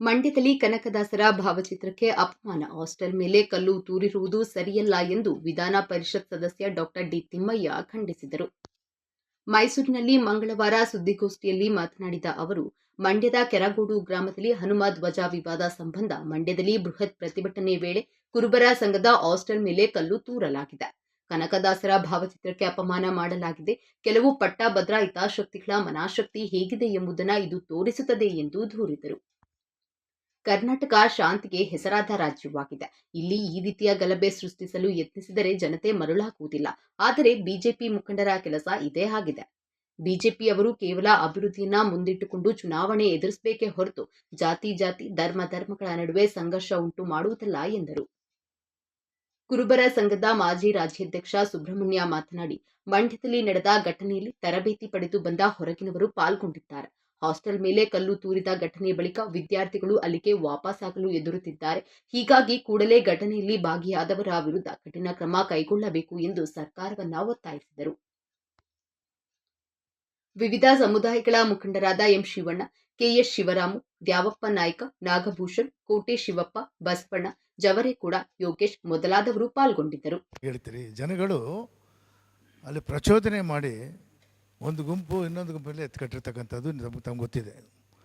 ಮಂಡ್ಯದಲ್ಲಿ ಕನಕದಾಸರ ಭಾವಚಿತ್ರಕ್ಕೆ ಅಪಮಾನ. ಹಾಸ್ಟೆಲ್ ಮೇಲೆ ಕಲ್ಲು ತೂರಿರುವುದು ಸರಿಯಲ್ಲ ಎಂದು ವಿಧಾನ ಪರಿಷತ್ ಸದಸ್ಯ ಡಾಕ್ಟರ್ ಡಿ. ತಿಮ್ಮಯ್ಯ ಖಂಡಿಸಿದರು. ಮೈಸೂರಿನಲ್ಲಿ ಮಂಗಳವಾರ ಸುದ್ದಿಗೋಷ್ಠಿಯಲ್ಲಿ ಮಾತನಾಡಿದ ಅವರು, ಮಂಡ್ಯದ ಕೆರಗೋಡು ಗ್ರಾಮದಲ್ಲಿ ಹನುಮ ಧ್ವಜ ವಿವಾದ ಸಂಬಂಧ ಮಂಡ್ಯದಲ್ಲಿ ಬೃಹತ್ ಪ್ರತಿಭಟನೆ ವೇಳೆ ಕುರುಬರ ಸಂಘದ ಹಾಸ್ಟೆಲ್ ಮೇಲೆ ಕಲ್ಲು ತೂರಲಾಗಿದೆ. ಕನಕದಾಸರ ಭಾವಚಿತ್ರಕ್ಕೆ ಅಪಮಾನ ಮಾಡಲಾಗಿದೆ. ಕೆಲವು ಪಟ್ಟಭದ್ರ ಹಿತಾಸಕ್ತಿಗಳ ಮನಾಶಕ್ತಿ ಹೇಗಿದೆ ಎಂಬುದನ್ನು ಇದು ತೋರಿಸುತ್ತದೆ ಎಂದು ದೂರಿದರು. ಕರ್ನಾಟಕ ಶಾಂತಿಗೆ ಹೆಸರಾದ ರಾಜ್ಯವಾಗಿದೆ. ಇಲ್ಲಿ ಈ ರೀತಿಯ ಗಲಭೆ ಸೃಷ್ಟಿಸಲು ಯತ್ನಿಸಿದರೆ ಜನತೆ ಮರುಳಾಗುವುದಿಲ್ಲ. ಆದರೆ ಬಿಜೆಪಿ ಮುಖಂಡರ ಕೆಲಸ ಇದೇ ಆಗಿದೆ. ಬಿಜೆಪಿಯವರು ಕೇವಲ ಅಭಿವೃದ್ಧಿಯನ್ನ ಮುಂದಿಟ್ಟುಕೊಂಡು ಚುನಾವಣೆ ಎದುರಿಸಬೇಕೇ ಹೊರತು ಜಾತಿ ಜಾತಿ, ಧರ್ಮ, ಧರ್ಮಗಳ ನಡುವೆ ಸಂಘರ್ಷ ಉಂಟು ಮಾಡುವುದಲ್ಲ ಎಂದರು. ಕುರುಬರ ಸಂಘದ ಮಾಜಿ ರಾಜ್ಯಾಧ್ಯಕ್ಷ ಸುಬ್ರಹ್ಮಣ್ಯ ಮಾತನಾಡಿ, ಮಂಡ್ಯದಲ್ಲಿ ನಡೆದ ಘಟನೆಯಲ್ಲಿ ತರಬೇತಿ ಪಡೆದು ಬಂದ ಹೊರಗಿನವರು ಪಾಲ್ಗೊಂಡಿದ್ದಾರೆ. ಹಾಸ್ಟೆಲ್ ಮೇಲೆ ಕಲ್ಲು ತೂರಿದ ಘಟನೆ ಬಳಿಕ ವಿದ್ಯಾರ್ಥಿಗಳು ಅಲ್ಲಿಗೆ ವಾಪಸ್ಸಾಗಲು ಎದುರುತ್ತಿದ್ದಾರೆ ಹೀಗಾಗಿ ಕೂಡಲೇ ಘಟನೆಯಲ್ಲಿ ಭಾಗಿಯಾದವರ ವಿರುದ್ಧ ಕಠಿಣ ಕ್ರಮ ಕೈಗೊಳ್ಳಬೇಕು ಎಂದು ಸರ್ಕಾರವನ್ನ ಒತ್ತಾಯಿಸಿದರು. ವಿವಿಧ ಸಮುದಾಯಗಳ ಮುಖಂಡರಾದ M Shivanna K S Shivaramu, Dyavappa Nayka, Nagabhushan, Kote Shivappa, Basavanna ಕೂಡ ಯೋಗೇಶ್ ಮೊದಲಾದವರು ಪಾಲ್ಗೊಂಡಿದ್ದರು. ಜನಗಳು ಅಲ್ಲಿ ಪ್ರಚೋದನೆ ಮಾಡಿ ಒಂದು ಗುಂಪು ಇನ್ನೊಂದು ಗುಂಪಲ್ಲಿ ಎತ್ಕಟ್ಟಿರ್ತಕ್ಕಂಥದ್ದು ನಮ್ಗೆ ತಮ್ಗೆ ಗೊತ್ತಿದೆ.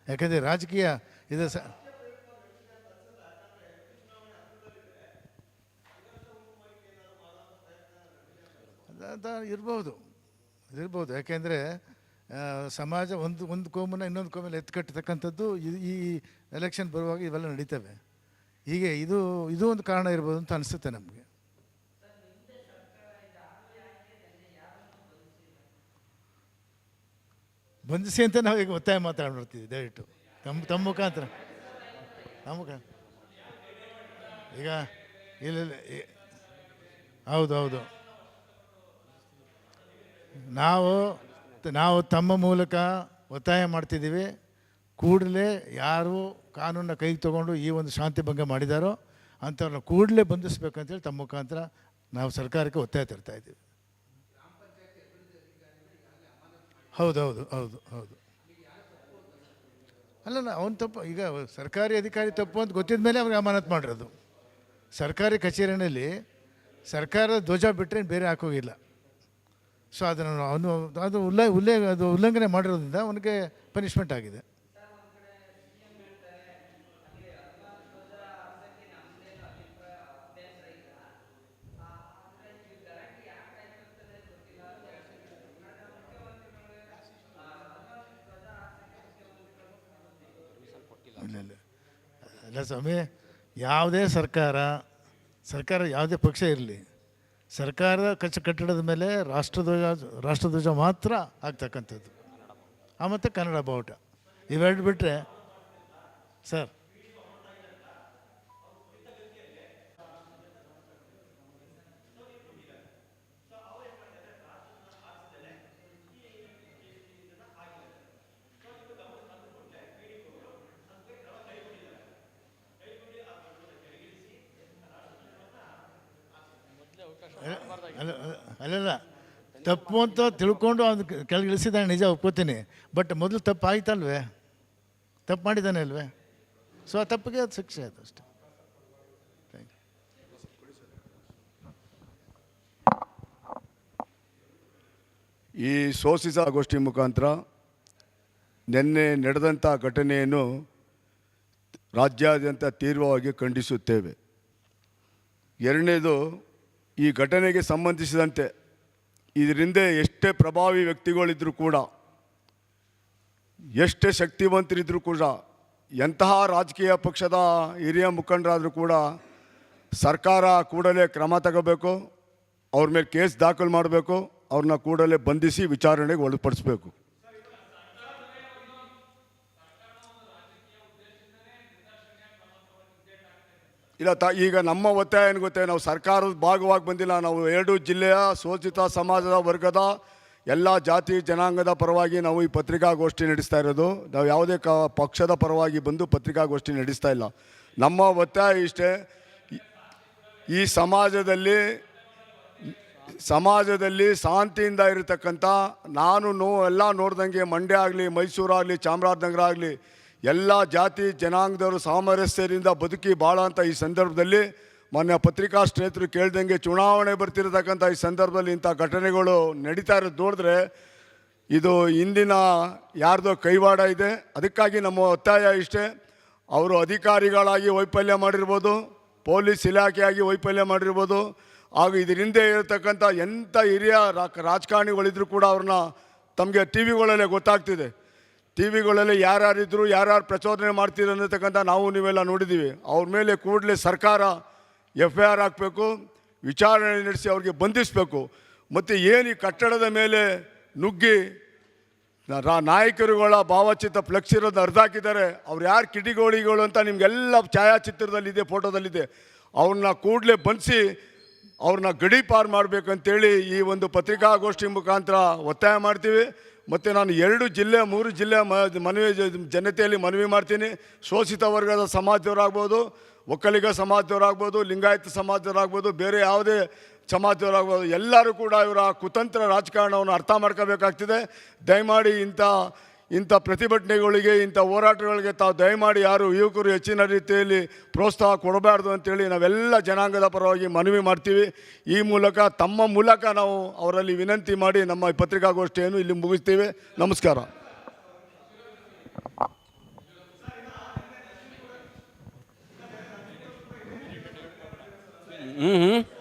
ಯಾಕಂದರೆ ರಾಜಕೀಯ ಇದು ಸ ಇರ್ಬೋದು. ಇರ್ಬೋದು. ಯಾಕೆಂದರೆ ಸಮಾಜ ಒಂದು ಒಂದು ಕೋಮನ್ನ ಇನ್ನೊಂದು ಕೋಮಲ್ಲಿ ಎತ್ಕಟ್ಟತಕ್ಕಂಥದ್ದು ಈ ಎಲೆಕ್ಷನ್ ಬರುವಾಗ ಇವೆಲ್ಲ ನಡೀತವೆ. ಹೀಗೆ ಇದು ಇದು ಒಂದು ಕಾರಣ ಇರ್ಬೋದು ಅಂತ ಅನಿಸುತ್ತೆ ನಮಗೆ. ಬಂಧಿಸಿ ಅಂತ ನಾವು ಈಗ ಒತ್ತಾಯ ಮಾತಾಡ್ಬಿಡ್ತೀವಿ, ದಯವಿಟ್ಟು. ತಮ್ಮ ತಮ್ಮ ಮುಖಾಂತರ. ತಮ್ಮ ಮುಖಾಂತರ ಈಗ ಇಲ್ಲ ಹೌದು ಹೌದು. ನಾವು ನಾವು ತಮ್ಮ ಮೂಲಕ ಒತ್ತಾಯ ಮಾಡ್ತಿದ್ದೀವಿ. ಕೂಡಲೇ ಯಾರು ಕಾನೂನನ್ನ ಕೈಗೆ ತಗೊಂಡು ಈ ಒಂದು ಶಾಂತಿ ಭಂಗ ಮಾಡಿದಾರೋ ಅಂಥವ್ರನ್ನ ಕೂಡಲೇ ಬಂಧಿಸ್ಬೇಕಂತೇಳಿ ತಮ್ಮ ಮುಖಾಂತರ ನಾವು ಸರ್ಕಾರಕ್ಕೆ ಒತ್ತಾಯ ತರ್ತಾ ಇದ್ದೀವಿ. ಹೌದು ಹೌದು ಹೌದು ಹೌದು. ಅಲ್ಲಲ್ಲ ಅವನು ತಪ್ಪು. ಈಗ ಸರ್ಕಾರಿ ಅಧಿಕಾರಿ ತಪ್ಪು ಅಂತ ಗೊತ್ತಿದ ಮೇಲೆ ಅವ್ರಿಗೆ ಅಮಾನತ್ ಮಾಡಿರೋದು. ಸರ್ಕಾರಿ ಕಚೇರಿನಲ್ಲಿ ಸರ್ಕಾರದ ಧ್ವಜ ಬಿಟ್ಟರೆ ಬೇರೆ ಹಾಕೋಗಿಲ್ಲ ಸೊ ಅದನ್ನು ಅವನು ಅದು ಉಲ್ಲ ಉಲ್ಲೇ ಅದು ಉಲ್ಲಂಘನೆ ಮಾಡಿರೋದ್ರಿಂದ ಅವನಿಗೆ ಪನಿಷ್ಮೆಂಟ್ ಆಗಿದೆ. ಇಲ್ಲ ಅಲ್ಲ ಸ್ವಾಮಿ, ಯಾವುದೇ ಸರ್ಕಾರ ಸರ್ಕಾರ ಯಾವುದೇ ಪಕ್ಷ ಇರಲಿ, ಸರ್ಕಾರದ ಕಚ್ಚ ಕಟ್ಟಡದ ಮೇಲೆ ರಾಷ್ಟ್ರಧ್ವಜ ರಾಷ್ಟ್ರಧ್ವಜ ಮಾತ್ರ ಆಗ್ತಕ್ಕಂಥದ್ದು. ಆ ಮತ್ತು ಕನ್ನಡ ಬಾವುಟ. ಇವೆರಡು ಬಿಟ್ಟರೆ ಸರ್ ಅಲ್ಲಲ್ಲ ತಪ್ಪು ಅಂತ ತಿಳ್ಕೊಂಡು ಅವ್ನು ಕೆಳಗೆ ಇಳಿಸಿದ್ದಾನೆ, ನಿಜ ಒಪ್ಕೋತೀನಿ. ಬಟ್ ಮೊದಲು ತಪ್ಪು ಆಯ್ತಲ್ವೇ? ತಪ್ಪು ಮಾಡಿದ್ದಾನೆ ಅಲ್ವೇ? ಸೊ ಆ ತಪ್ಪಿಗೆ ಅದು ಶಿಕ್ಷೆ ಆಯ್ತು ಅಷ್ಟೆ. ಈ ಸೋಸಿಸ ಗೋಷ್ಠಿ ಮುಖಾಂತರ ನಿನ್ನೆ ನಡೆದಂಥ ಘಟನೆಯನ್ನು ರಾಜ್ಯಾದ್ಯಂತ ತೀವ್ರವಾಗಿ ಖಂಡಿಸುತ್ತೇವೆ. ಎರಡನೇದು ಈ ಘಟನೆಗೆ ಸಂಬಂಧಿಸಿದಂತೆ ಇದರಿಂದ ಎಷ್ಟೇ ಪ್ರಭಾವಿ ವ್ಯಕ್ತಿಗಳಿದ್ದರೂ ಕೂಡ, ಎಷ್ಟೇ ಶಕ್ತಿವಂತರಿದ್ದರೂ ಕೂಡ, ಎಂತಹ ರಾಜಕೀಯ ಪಕ್ಷದ ಹಿರಿಯ ಮುಖಂಡರಾದರೂ ಕೂಡ ಸರ್ಕಾರ ಕೂಡಲೇ ಕ್ರಮ ತಗೋಬೇಕು, ಅವ್ರ ಮೇಲೆ ಕೇಸ್ ದಾಖಲು ಮಾಡಬೇಕು, ಅವ್ರನ್ನ ಕೂಡಲೇ ಬಂಧಿಸಿ ವಿಚಾರಣೆಗೆ ಒಳಪಡಿಸ್ಬೇಕು. ಇಲ್ಲ, ತ, ಈಗ ನಮ್ಮ ಒತ್ತಾಯ ಏನು ಗೊತ್ತೇ ನಾವು ಸರ್ಕಾರದ ಭಾಗವಾಗಿ ಬಂದಿಲ್ಲ, ನಾವು ಎರಡು ಜಿಲ್ಲೆಯ ಶೋಷಿತ ಸಮಾಜದ ವರ್ಗದ ಎಲ್ಲ ಜಾತಿ ಜನಾಂಗದ ಪರವಾಗಿ ನಾವು ಈ ಪತ್ರಿಕಾಗೋಷ್ಠಿ ನಡೆಸ್ತಾ ಇರೋದು. ನಾವು ಯಾವುದೇ ಕ, ಪಕ್ಷದ ಪರವಾಗಿ ಬಂದು ಪತ್ರಿಕಾಗೋಷ್ಠಿ ನಡೆಸ್ತಾ ಇಲ್ಲ. ನಮ್ಮ ಒತ್ತಾಯ ಇಷ್ಟೇ, ಈ- ಸಮಾಜದಲ್ಲಿ ಸಮಾಜದಲ್ಲಿ ಶಾಂತಿಯಿಂದ ಇರತಕ್ಕಂಥ, ನಾನು ನೋ, ಎಲ್ಲ ನೋಡ್ದಂಗೆ ಮಂಡ್ಯ ಆಗಲಿ ಮೈಸೂರಾಗಲಿ ಚಾಮರಾಜನಗರ ಆಗಲಿ ಎಲ್ಲ ಜಾತಿ ಜನಾಂಗದವರು ಸಾಮರಸ್ಯದಿಂದ ಬದುಕಿ ಬಾಳ ಅಂತ ಈ ಸಂದರ್ಭದಲ್ಲಿ ಮೊನ್ನೆ ಪತ್ರಿಕಾ ಸ್ನೇಹಿತರು ಕೇಳ್ದಂಗೆ ಚುನಾವಣೆ ಬರ್ತಿರತಕ್ಕಂಥ ಈ ಸಂದರ್ಭದಲ್ಲಿ ಇಂಥ ಘಟನೆಗಳು ನಡೀತಾ ಇರೋದು ನೋಡಿದ್ರೆ ಇದು ಇಂದಿನ ಯಾರ್ದೋ ಕೈವಾಡ ಇದೆ. ಅದಕ್ಕಾಗಿ ನಮ್ಮ ಒತ್ತಾಯ ಇಷ್ಟೇ. ಅವರು ಅಧಿಕಾರಿಗಳಾಗಿ ವೈಫಲ್ಯ ಮಾಡಿರ್ಬೋದು, ಪೊಲೀಸ್ ಇಲಾಖೆಯಾಗಿ ವೈಫಲ್ಯ ಮಾಡಿರ್ಬೋದು. ಹಾಗೂ ಇದರ ಹಿಂದೆ ಇರತಕ್ಕಂಥ ಎಂಥ ಹಿರಿಯ ರಾಜಕಾರಣಿಗಳಿದ್ರು ಕೂಡ ಅವ್ರನ್ನ ತಮಗೆ ಟಿ ವಿಗಳಲ್ಲೇ ಗೊತ್ತಾಗ್ತಿದೆ. ಟಿ ವಿಗಳಲ್ಲಿ ಯಾರ್ಯಾರಿದ್ರು ಯಾರ್ಯಾರು ಪ್ರಚೋದನೆ ಮಾಡ್ತೀರ ಅನ್ನತಕ್ಕಂಥ ನಾವು ನೀವೆಲ್ಲ ನೋಡಿದ್ದೀವಿ. ಅವ್ರ ಮೇಲೆ ಕೂಡಲೇ ಸರ್ಕಾರ ಎಫ್ ಐ ಆರ್ ಹಾಕಬೇಕು, ವಿಚಾರಣೆ ನಡೆಸಿ ಅವ್ರಿಗೆ ಬಂಧಿಸಬೇಕು. ಮತ್ತು ಏನು ಈ ಕಟ್ಟಡದ ಮೇಲೆ ನುಗ್ಗಿ ನಾಯಕರುಗಳ ಭಾವಚಿತ್ರ ಫ್ಲೆಕ್ಸ್ ಇರೋದು ಹರಿದಾಕಿದ್ದಾರೆ ಅವ್ರು ಯಾರು ಕಿಡಿಗೋಳಿಗಳು ಅಂತ ನಿಮಗೆಲ್ಲ ಛಾಯಾಚಿತ್ರದಲ್ಲಿದೆ, ಫೋಟೋದಲ್ಲಿದೆ. ಅವ್ರನ್ನ ಕೂಡಲೇ ಬಂಧಿಸಿ ಅವ್ರನ್ನ ಗಡಿ ಪಾರು ಮಾಡಬೇಕಂತೇಳಿ ಈ ಒಂದು ಪತ್ರಿಕಾಗೋಷ್ಠಿ ಮುಖಾಂತರ ಒತ್ತಾಯ ಮಾಡ್ತೀವಿ. ಮತ್ತು ನಾನು ಎರಡು ಜಿಲ್ಲೆ, ಮೂರು ಜಿಲ್ಲೆ ಮ, ಮನವಿ ಜನತೆಯಲ್ಲಿ ಮನವಿ ಮಾಡ್ತೀನಿ. ಶೋಷಿತ ವರ್ಗದ ಸಮಾಜದವರಾಗ್ಬೋದು, ಒಕ್ಕಲಿಗ ಸಮಾಜದವರಾಗ್ಬೋದು, ಲಿಂಗಾಯತ ಸಮಾಜದವರಾಗ್ಬೋದು, ಬೇರೆ ಯಾವುದೇ ಸಮಾಜದವರಾಗ್ಬೋದು, ಎಲ್ಲರೂ ಕೂಡ ಇವರ ಕುತಂತ್ರ ರಾಜಕಾರಣವನ್ನು ಅರ್ಥ ಮಾಡ್ಕೋಬೇಕಾಗ್ತಿದೆ. ದಯಮಾಡಿ ಇಂಥ ಇಂಥ ಪ್ರತಿಭಟನೆಗಳಿಗೆ, ಇಂಥ ಹೋರಾಟಗಳಿಗೆ ತಾವು ದಯಮಾಡಿ ಯಾರು ಯುವಕರು ಹೆಚ್ಚಿನ ರೀತಿಯಲ್ಲಿ ಪ್ರೋತ್ಸಾಹ ಕೊಡಬಾರ್ದು ಅಂತೇಳಿ ನಾವೆಲ್ಲ ಜನಾಂಗದ ಪರವಾಗಿ ಮನವಿ ಮಾಡ್ತೀವಿ. ಈ ಮೂಲಕ, ತಮ್ಮ ಮೂಲಕ ನಾವು ಅವರಲ್ಲಿ ವಿನಂತಿ ಮಾಡಿ ನಮ್ಮ ಪತ್ರಿಕಾಗೋಷ್ಠಿಯನ್ನು ಇಲ್ಲಿ ಮುಗಿಸ್ತೀವಿ. ನಮಸ್ಕಾರ. ಹ್ಞೂ